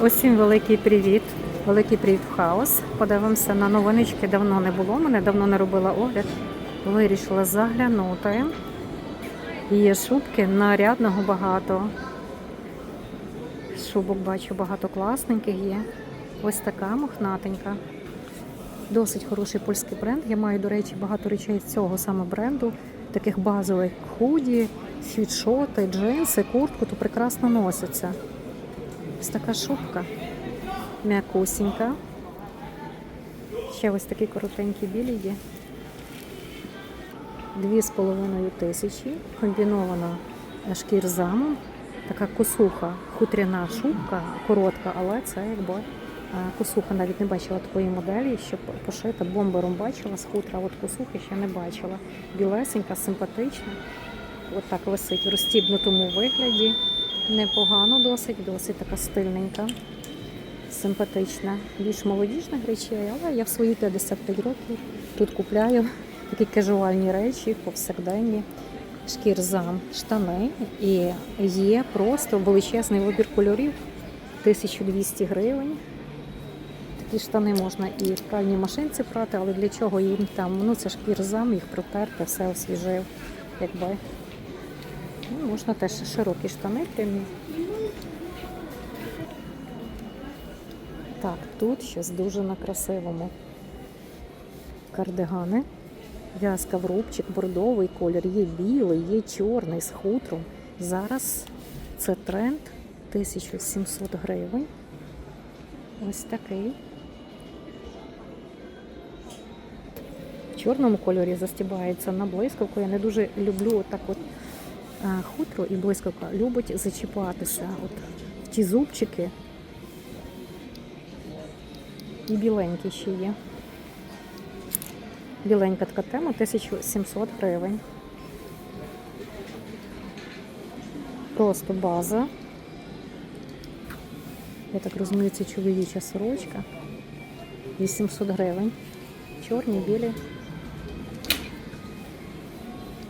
Усім великий привіт. Великий привіт в хаос. Подивимося на новиночки. Давно не було. Мене давно не робила огляд. Вирішила заглянути. Є шубки нарядного багато. Шубок бачу багато класненьких є. Ось така мохнатенька. Досить хороший польський бренд. Я маю, до речі, багато речей з цього саме бренду. Таких базових худі, світшоти, джинси, куртку, то прекрасно носиться. Ось така шубка. М'якусінька. Ще ось такі коротенькі білі є. Дві з половиною тисячі. Комбінована шкір замом. Така косуха, хутряна шубка, коротка, але це якби е, косуха. Навіть не бачила такої моделі, щоб пошита бомбером бачила з хутра, от косухи ще не бачила. Білесенька, симпатична. От так висить в розстібнутому вигляді. Непогано досить, досить така стильненька, симпатична. Більш молодіжних речей, але я в свої 55 років тут купляю такі кажуальні речі, повсякденні, шкірзам, штани. І є просто величезний вибір кольорів 1200 гривень. Такі штани можна і в пральній машинці прати, але для чого їм там? Ну це шкірзам, їх протерти, все освіжив. Якби. Ну, можна теж широкі штани прямі. Так, тут щось дуже на красивому. Кардигани. В'язка в рубчик, бордовий колір, є білий, є чорний з хутром. Зараз це тренд 1700 гривень. Ось такий. В чорному кольорі застібається на блискавку. Я не дуже люблю так от хутро і блискавка любить зачіпатися от в ті зубчики. І біленькі ще є. Біленька така тема 1700 гривень. Просто база. Я так розумію, це чоловіча сорочка. 800 гривень. Чорні, білі.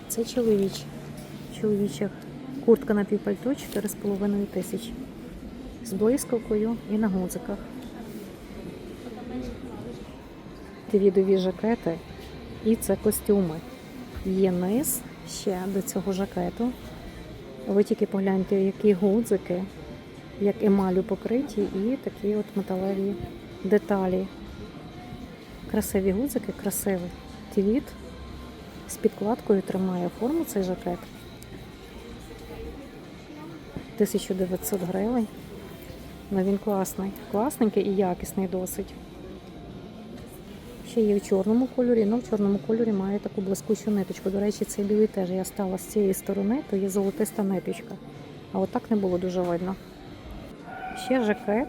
Це чоловіч. Чоловіча куртка на півпальто 4,5 тисячі. З блискавкою і на гудзиках. Твідові жакети і це костюми. Є низ ще до цього жакету. Ви тільки погляньте, які гудзики, як емалю покриті, і такі от металеві деталі. Красиві гудзики, красивий твіт. З підкладкою тримає форму цей жакет. 1900 гривень. Ну він класний. Класненький і якісний досить. Ще є в чорному кольорі, але в чорному кольорі має таку блискучу ниточку. До речі, цей білий теж я стала з цієї сторони, то є золотиста ниточка. А от не було дуже видно. Ще жакет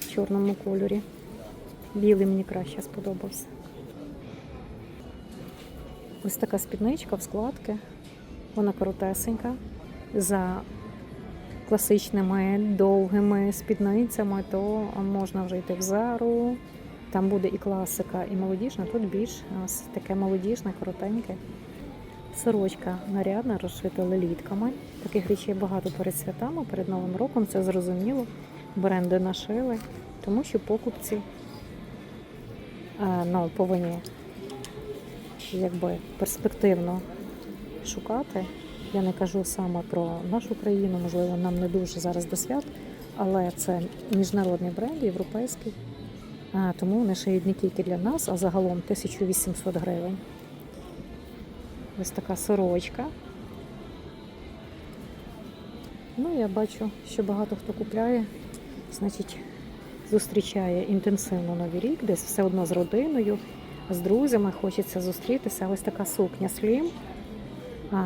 в чорному кольорі. Білий мені краще сподобався. Ось така спідничка в складки. Вона коротесенька. За класичними довгими спідницями, то можна вже йти в зару. Там буде і класика, і молодіжна. Тут більш ось таке молодіжне, коротеньке. Сорочка нарядна, розшита лелітками. Таких речей багато перед святами, перед Новим роком. Це зрозуміло. Бренди нашили, тому що покупці е, ну, повинні якби перспективно шукати. Я не кажу саме про нашу країну, можливо, нам не дуже зараз до свят, але це міжнародний бренд, європейський. А, тому вони шиють не тільки для нас, а загалом 1800 гривень. Ось така сорочка. Ну, я бачу, що багато хто купляє, значить, зустрічає інтенсивно новий рік, десь все одно з родиною, з друзями хочеться зустрітися. Ось така сукня слім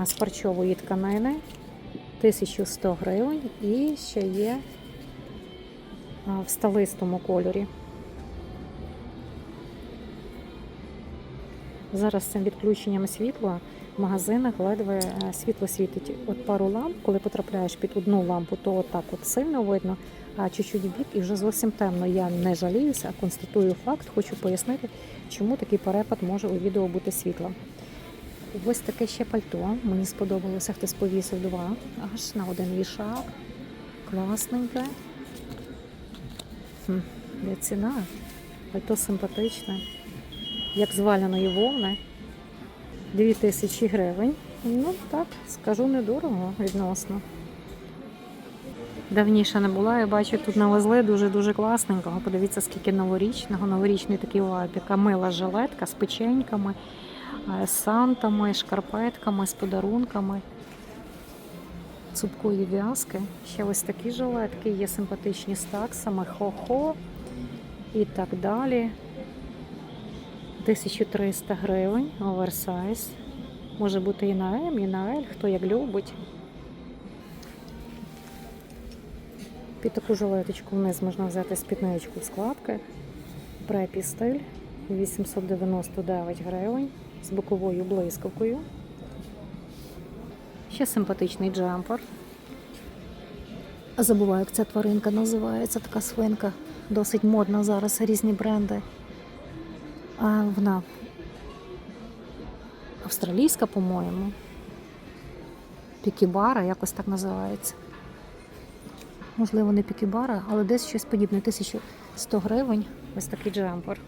з парчової тканини. 1100 гривень і ще є в сталистому кольорі. Зараз цим відключенням світла в магазинах ледве е, світло світить. От пару ламп, коли потрапляєш під одну лампу, то отак от сильно видно, а чуть-чуть бік і вже зовсім темно. Я не жаліюся, а констатую факт, хочу пояснити, чому такий перепад може у відео бути світлом. Ось таке ще пальто. Мені сподобалося, хтось повісив два, аж на один вішак. Класненьке. Хм, де ціна? Пальто симпатичне. Як з вовни. 2000 гривень. Ну так, скажу недорого відносно. Давніше не була, я бачу, тут навезли дуже-дуже класненького. Подивіться, скільки новорічного, новорічний такий. Яка мила жилетка з печеньками, сантами, шкарпетками, з подарунками. Цупкої в'язки. Ще ось такі жилетки, є симпатичні з таксами, хо-хо і так далі. 1300 гривень, оверсайз. Може бути і на М, і на Л, хто як любить. Під таку жилеточку вниз можна взяти спідничку в складки. Препі стиль 899 гривень з боковою блискавкою. Ще симпатичний джемпер. Забуваю, як ця тваринка називається, така свинка. Досить модна зараз різні бренди. А вона австралійська, по-моєму. Пікібара, якось так називається. Можливо, не пікібара, але десь щось подібне. 1100 гривень. Ось такий джемпер.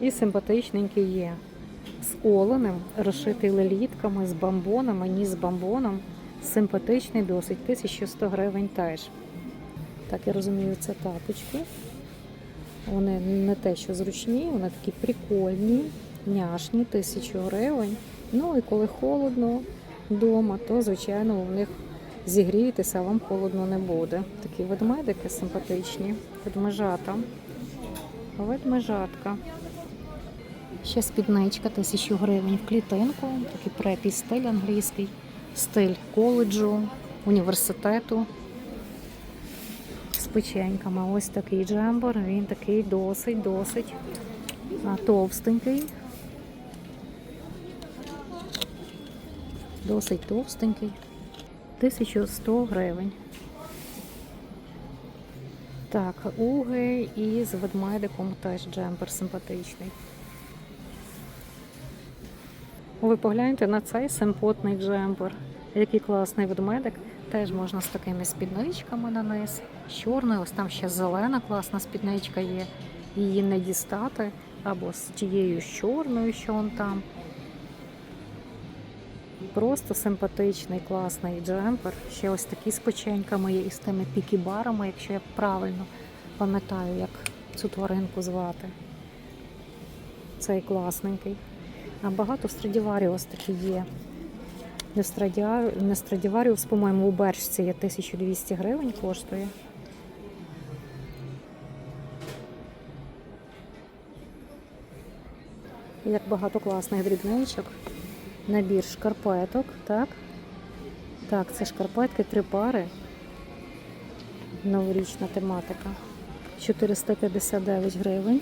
І симпатичненький є. З оленем, розшитий лелітками, з бамбонами, ні з бамбоном. Симпатичний досить. 1100 гривень теж. Так, я розумію, це тапочки. Вони не те, що зручні, вони такі прикольні, няшні, тисячу гривень. Ну і коли холодно вдома, то, звичайно, у них зігрієтеся, а вам холодно не буде. Такі ведмедики симпатичні, ведмежата. Ведмежатка. Ще спідничка, тисячу гривень в клітинку, такий препій стиль англійський, стиль коледжу, університету з печеньками. Ось такий джембер, він такий досить-досить товстенький. Досить товстенький. 1100 гривень. Так, уги і з ведмедиком теж джемпер симпатичний. Ви погляньте на цей симпотний джемпер. Який класний ведмедик. Теж можна з такими спідничками на низ. З чорною, ось там ще зелена класна спідничка є. Її не дістати. Або з тією чорною, що он там. Просто симпатичний, класний джемпер. Ще ось такі з печеньками є і з тими пікібарами, якщо я правильно пам'ятаю, як цю тваринку звати. Цей класненький. А багато Страдіваріус такі є. Не Страдіваріус, по-моєму, у Бершці є 1200 гривень коштує. Як багато класних дрібничок. Набір шкарпеток, так? Так, це шкарпетки, три пари. Новорічна тематика. 459 гривень.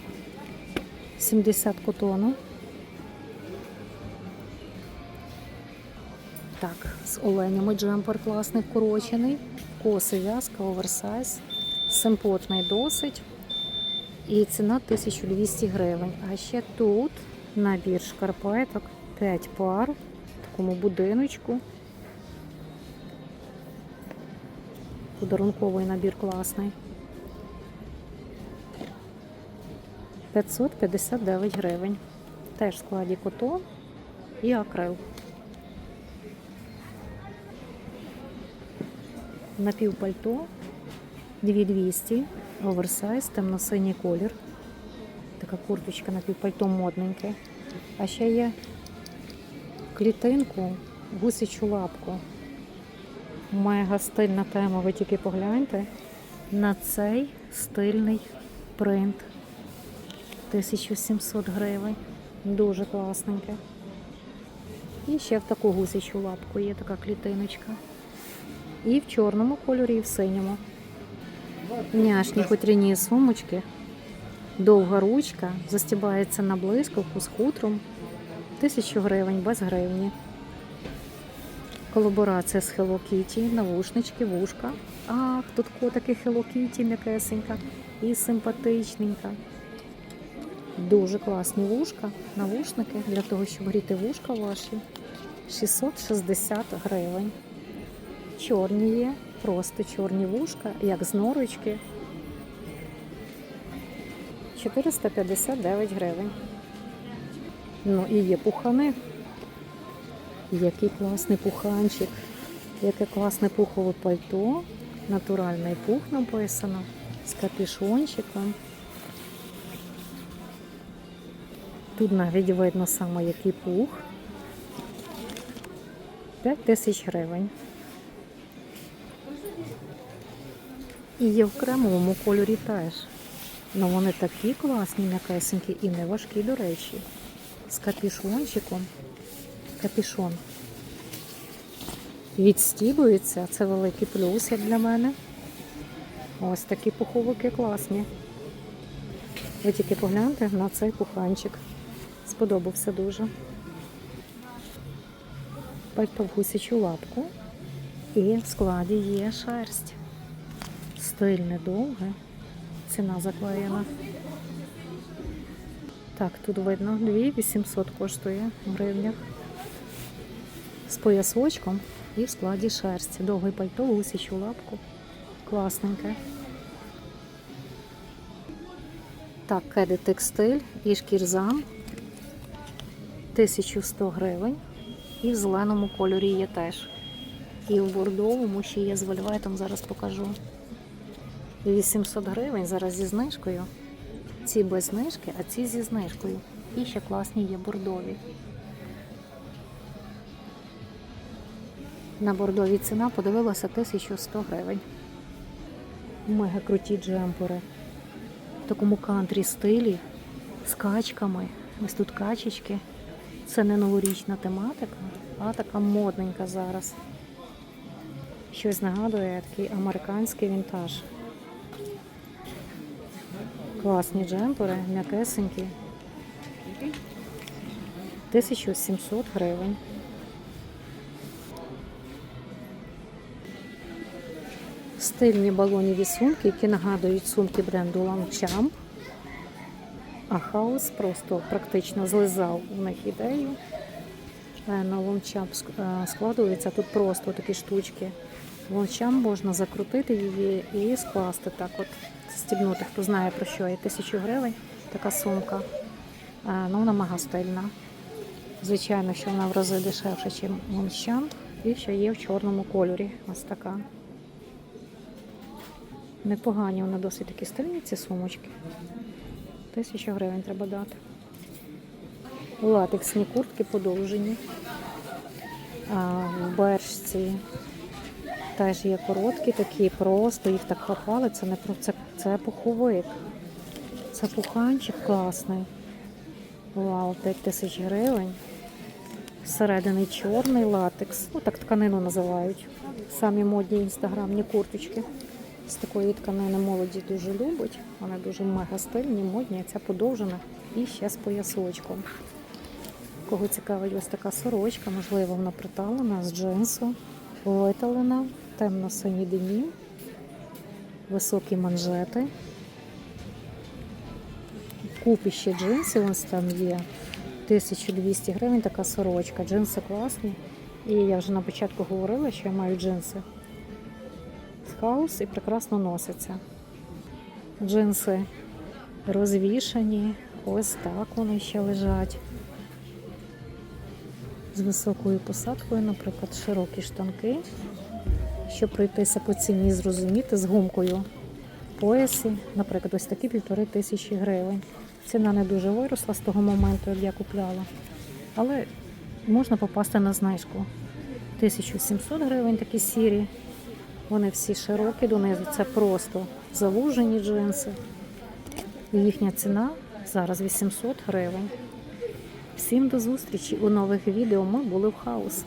70 котону. Так, з оленями джемпер класний вкорочений. Коси в'язка, оверсайз. Симпотний досить. І ціна 1200 гривень. А ще тут набір шкарпеток 5 пар в такому будиночку. Подарунковий набір класний. 559 гривень. Теж в складі котон і акрил. Напівпальто 2200, оверсайз, темно-синій колір. Така курточка напівпальто модненьке. А ще є клітинку, гусячу лапку. Мега стильна тема, ви тільки погляньте на цей стильний принт. 1700 гривень. Дуже класненьке. І ще в таку гусячу лапку є така клітиночка. І в чорному кольорі, і в синьому. Няшні хутряні сумочки. Довга ручка, застібається на блискавку з хутром. Тисячу гривень без гривні. Колаборація з Hello Kitty, навушнички, вушка. Ах, тут котики Hello Kitty м'якесенька і симпатичненька. Дуже класні вушка, навушники для того, щоб гріти вушка ваші. 660 гривень. Чорні є, просто чорні вушка, як з норочки. 459 гривень. Ну і є пухани. Який класний пуханчик, яке класне пухове пальто. Натуральний пух написано з капюшончиком. Тут навіть видно саме який пух. 5 тисяч гривень. І є в кремовому кольорі теж. Ну вони такі класні, м'якесенькі і не важкі, до речі. З капюшончиком. Капюшон. Відстібується, це великий плюс, як для мене. Ось такі пуховики класні. Ви тільки погляньте на цей пуханчик. Сподобався дуже. Пальто в лапку. І в складі є шерсть. Стильне довге. Ціна заклеєна. Так, тут видно 2800 коштує в гривнях. З поясочком і в складі шерсті. Довгий пальто, в гусячу лапку. Класненьке. Так, кеди текстиль і шкірзам. 1100 гривень. І в зеленому кольорі є теж. І в бордовому ще є з вельветом, зараз покажу. 800 гривень зараз зі знижкою. Ці без знижки, а ці зі знижкою. І ще класні є бордові. На бордові ціна подивилася 1100 гривень. Мега круті джемпери. В такому кантрі стилі з качками. Ось тут качечки. Це не новорічна тематика, а така модненька зараз. Щось нагадує такий американський вінтаж. Класні джемпери, м'якесенькі. 1700 гривень. Стильні балоніві сумки, які нагадують сумки бренду Longchamp. А хаус просто практично злизав у них ідею. Е, На ск- е, складується тут просто такі штучки. Longchamp можна закрутити її і скласти так от, стібнути. Хто знає про що є тисячу гривень, така сумка. Е, Ну, вона мега стильна. Звичайно, що вона в рази дешевша, ніж Longchamp. І ще є в чорному кольорі. Ось така. Непогані, вони досить такі стильні, ці сумочки. Тисячу гривень треба дати. Латексні куртки подовжені. А, в бершці теж є короткі такі, просто їх так хапали. Це не про це, це пуховик. Це пуханчик класний. Вау, 5 тисяч гривень. Всередині чорний латекс. Ну так тканину називають. Самі модні інстаграмні курточки. З такої тканини молоді дуже любить. Вони дуже мега стильні, модні. Ця подовжена і ще з поясочком. Кого цікавить ось така сорочка, можливо, вона приталена з джинсу, виталена, темно-синій денім, високі манжети. Купі ще джинсів, ось там є 1200 гривень така сорочка. Джинси класні. І я вже на початку говорила, що я маю джинси хаус і прекрасно носяться. Джинси розвішані, ось так вони ще лежать. З високою посадкою, наприклад, широкі штанки, щоб пройтися по ціні, зрозуміти з гумкою в поясі, наприклад, ось такі півтори тисячі гривень. Ціна не дуже виросла з того моменту, як я купляла, але можна попасти на знижку. 1700 гривень такі сірі. Вони всі широкі донизу. Це просто завужені джинси. І їхня ціна зараз 800 гривень. Всім до зустрічі у нових відео. Ми були в хаос.